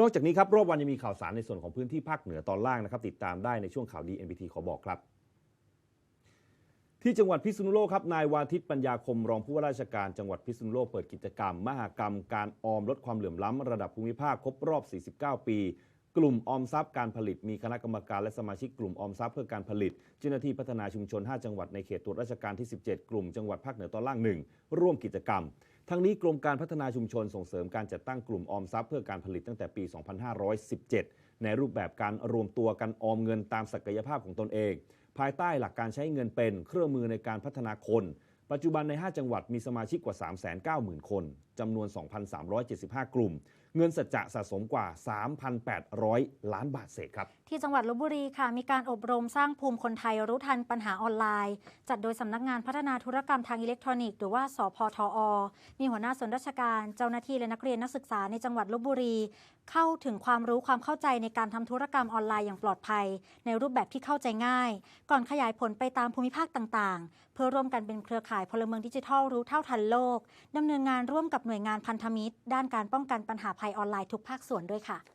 นอกจากนี้ครับรอบวันยังมีข่าวสารในส่วนของพื้นที่ภาคเหนือตอนล่างนะครับ ติดตามได้ในช่วงข่าวดี NPT ขอบอกครับ ที่จังหวัดพิษณุโลกครับนายวาทิตปัญญาคมรองผู้ว่าราชการจังหวัดพิษณุโลกเปิดกิจกรรม มหกรรม การออมลดความเหลื่อมล้ำระดับภูมิภาคครบรอบ 49 ปี กลุ่มออมทรัพย์การผลิตมีคณะกรรมการและสมาชิกกลุ่มออมทรัพย์เพื่อการผลิต เจ้าหน้าที่พัฒนาชุมชน 5 จังหวัดในเขตตรวจราชการที่ 17 กลุ่มจังหวัดภาคเหนือตอนล่างหนึ่งร่วมกิจกรรม ทั้งนี้กรมการพัฒนาชุมชนส่งเสริมการจัดตั้งกลุ่มออมทรัพย์เพื่อการผลิตตั้งแต่ปี 2517 ในรูปแบบการรวมตัวกันออมเงินตามศักยภาพของตนเอง ภายใต้หลักการใช้เงินเป็นเครื่องมือในการพัฒนาคน ปัจจุบันใน 5 จังหวัดมีสมาชิกกว่า 390,000 คนจำนวน 2,375 กลุ่ม เงินสัจจะสะสมกว่า 3,800 ล้านบาทเศษครับ ที่จังหวัดลบบุรีค่ะ มีการอบรมสร้างภูมิคนไทยรู้ทันปัญหาออนไลน์ จัดโดยสำนักงานพัฒนาธุรกรรมทางอิเล็กทรอนิกส์หรือว่า สพทอ มีหัวหน้าส่วนราชการ เจ้าหน้าที่และนักเรียนนักศึกษาในจังหวัดลบบุรี เข้าถึงความรู้ความเข้าใจในการทำธุรกรรมออนไลน์อย่างปลอดภัย ในรูปแบบที่เข้าใจง่าย ก่อนขยายผลไปตามภูมิภาคต่าง ๆ เพื่อร่วมกันเป็นเครือข่ายายพลเมืองดิจิทัลรู้เท่าทันโลกดำเนินงานร่วมกับหน่วยงานพันธมิตร ด้านการป้องกันปัญหาภัยออนไลน์ทุกภาคส่วนด้วยค่ะ